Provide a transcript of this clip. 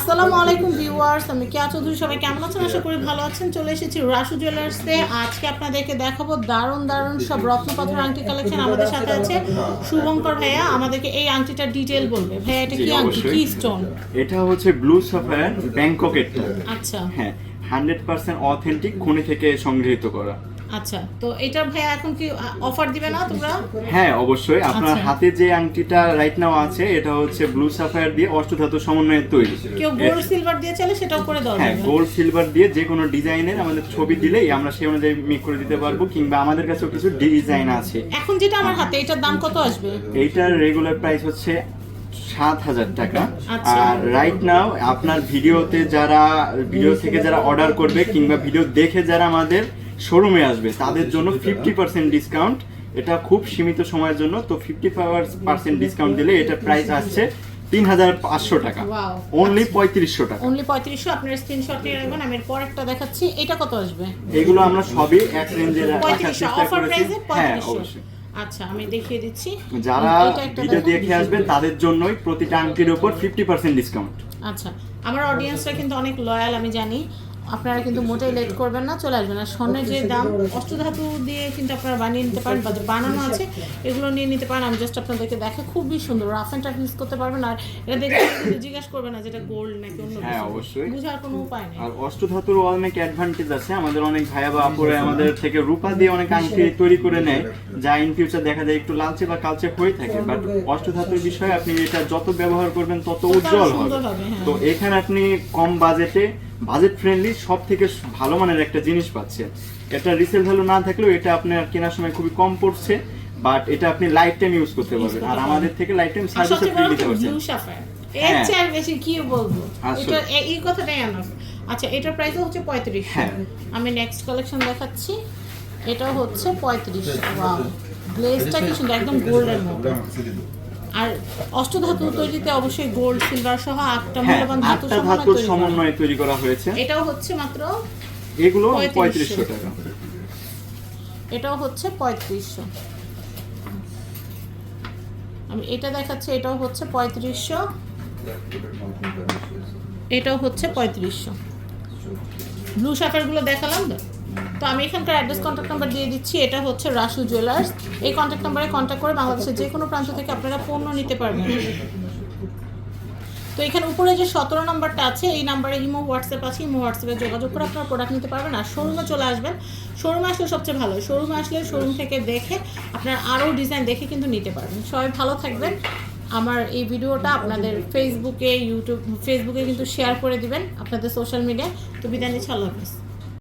আসসালামু আলাইকুম ভিউয়ার্স আমি কেয়া চৌধুরী সবাই কেমন আছেন? আশা করি ভালো আছেন। চলে এসেছি রাসু জুয়েলার্সে। আজকে আপনাদেরকে দেখাবো দারুণ দারুণ সব রত্নপাথর আংটি কালেকশন আমাদের সাথে আছে শুভঙ্কর ভাইয়া। আমাদেরকে এই আংটিটার ডিটেল বলবে। ভাইয়া এটা কি আংটি। কি স্টোন এটা হচ্ছে ব্লু সাফায়ার ব্যাংককেরটা আচ্ছা। হ্যাঁ হান্ড্রেড পার্সেন্ট অথেন্টিক খনি থেকে সংগৃহীত করা। আচ্ছা তো এটা ভাইয়া এখন কি অফার দিবে না তোমরা? হ্যাঁ অবশ্যই। আপনার আচ্ছা। হাতে যে আংটিটা রাইট নাও আছে এটা হচ্ছে ব্লু সাফায়ার দিয়ে অষ্টধাতু সমন্বয়ে তৈরি। কেউ গোল্ড সিলভার দিয়ে চাইলে সেটাও করে দেওয়া হ্যাঁ গোল্ড সিলভার দিয়ে যে কোনো ডিজাইনের আমাদের ছবি দিলেই আমরা সেই অনুযায়ী মেক করে দিতে পারব কিংবা আমাদের কাছেও কিছু ডিজাইন আছে। এখন যেটা আমার হাতে এটার দাম কত আসবে? এইটার রেগুলার প্রাইস হচ্ছে সাত হাজার টাকা। আচ্ছা। আর রাইট নাও আপনার ভিডিওতে যারা ভিডিও থেকে যারা অর্ডার করবে কিংবা ভিডিও দেখে যারা আমাদের শোরুমে আসবে। তাদের জন্য ফিফটি পার্সেন্ট ডিসকাউন্ট এটা খুব সীমিত সময়ের জন্য তো ফিফটি পার্সেন্ট ডিসকাউন্ট দিলে এটার প্রাইস আসছে তিন হাজার পাঁচশো টাকা। অনলি পঁয়ত্রিশশো টাকা। অনলি পঁয়ত্রিশশো আপনার স্ক্রিনশট নিয়ে রাখবেন আমি এরপর একটা দেখাচ্ছি এটা কত আসবে? এগুলো আমরা সবই এক রেঞ্জে রাখার চেষ্টা করেছি। হ্যাঁ অবশ্যই। আচ্ছা আমি দেখিয়ে দিচ্ছি। যারা এটা ভিডিও দেখে আসবেন তাদের জন্যই প্রতিটা আংটির উপর ফিফটি পার্সেন্ট ডিসকাউন্ট আচ্ছা আমার অডিয়েন্সরা কিন্তু অনেক লয়াল আমি জানি। আপনারা কিন্তু মোটেই লেট করবেন না চলে আসবেন। আর স্বর্ণের যে দাম অষ্টধাতু দিয়ে কিন্তু আপনারা বানিয়ে নিতে পারেন বা বানানো আছে এগুলো নিয়ে নিতে পারেন। আমি জাস্ট আপনাদেরকে দেখে খুবই সুন্দর রাফ অ্যান্ড টাফ ইউজ করতে পারবেন। আর এটা দেখে জিজ্ঞাসা করবে না যেটা গোল্ড নাকি অন্য হ্যাঁ, অবশ্যই। বুঝার কোনো উপায় নেই। আর অষ্টধাতুর অনেক অ্যাডভান্টেজ আছে। আমাদের অনেক ভাইয়া বা আপুরে আমাদের থেকে রূপা দিয়ে অনেক আংটি তৈরি করে নেয় যা ইন ফিউচার দেখা যায় একটু লালচে বা কালচে হয়ে থাকে। বাট অষ্টধাতুর বিষয়ে আপনি এটা যত ব্যবহার করবেন তত উজ্জ্বল হবে সুন্দর হবে, হ্যাঁ। তো এখানে আপনি কম বাজেটে বাজেট ফ্রেন্ডলি সব থেকে ভালো মানের একটা জিনিস পাচ্ছেন এটা রিসেল ভ্যালু না থাকলেও এটা আপনার কেনার সময় খুবই কম পড়ছে বাট এটা আপনি লাইফ টাইম ইউজ করতে পারবেন। আর আমাদের থেকে লাইফ টাইম সার্ভিসে পারছেন। ব্লু সাফায়ার এর হ্যাঁ। চেয়ে বেশি কি বলব? এটা এ- এই কথাটাই আনাফ আচ্ছা এটার প্রাইস হচ্ছে পঁয়ত্রিশ। হ্যাঁ। আমি নেক্সট কালেকশন দেখাচ্ছি। এটা হচ্ছে পঁয়ত্রিশ। ওয়াও গ্লেজটা কি সুন্দর? একদম গোল্ডের মতো। আর অষ্টধাতু তৈরিতে অবশ্যই গোল্ড সিলভার সহ আটটা হ্যাঁ মূল্যবান ধাতু ধাতুর সমন্বয়ে তৈরি করা হয়েছে। এটাও হচ্ছে মাত্র এগুলো পঁয়ত্রিশশো টাকা। এটাও হচ্ছে পঁয়ত্রিশশো। আমি এটা দেখাচ্ছি এটাও হচ্ছে পঁয়ত্রিশশো। এটাও হচ্ছে পঁয়ত্রিশশো। ব্লু শার্টারগুলো দেখালাম তো? তো আমি এখানকার অ্যাড্রেস কন্ট্যাক্ট নাম্বার দিয়ে দিচ্ছি, এটা হচ্ছে রাসু জুয়েলার্স এই কন্ট্যাক্ট নাম্বারে কন্ট্যাক্ট করে বাংলাদেশের যে কোনো প্রান্ত থেকে আপনারা পণ্য নিতে পারবেন। তো এখানে উপরে যে সতেরো নাম্বারটা আছে, এই নাম্বারে ইমো, হোয়াটসঅ্যাপ আছে, ইমো, হোয়াটসঅ্যাপে যোগাযোগ করে আপনারা প্রোডাক্ট নিতে পারবেন। আর শোরুমে চলে আসবেন। শোরুমে আসলে সবচেয়ে ভালো। শোরুমে আসলে শোরুম থেকে দেখে আপনার আরও ডিজাইন দেখে কিন্তু নিতে পারবেন। সবাই ভালো থাকবেন। আমার এই ভিডিওটা আপনাদের ফেসবুকে ইউটিউব ফেসবুকে কিন্তু শেয়ার করে দিবেন আপনাদের সোশ্যাল মিডিয়ায় তো বিদায় নিচ্ছি, আল্লাহ হাফিজ।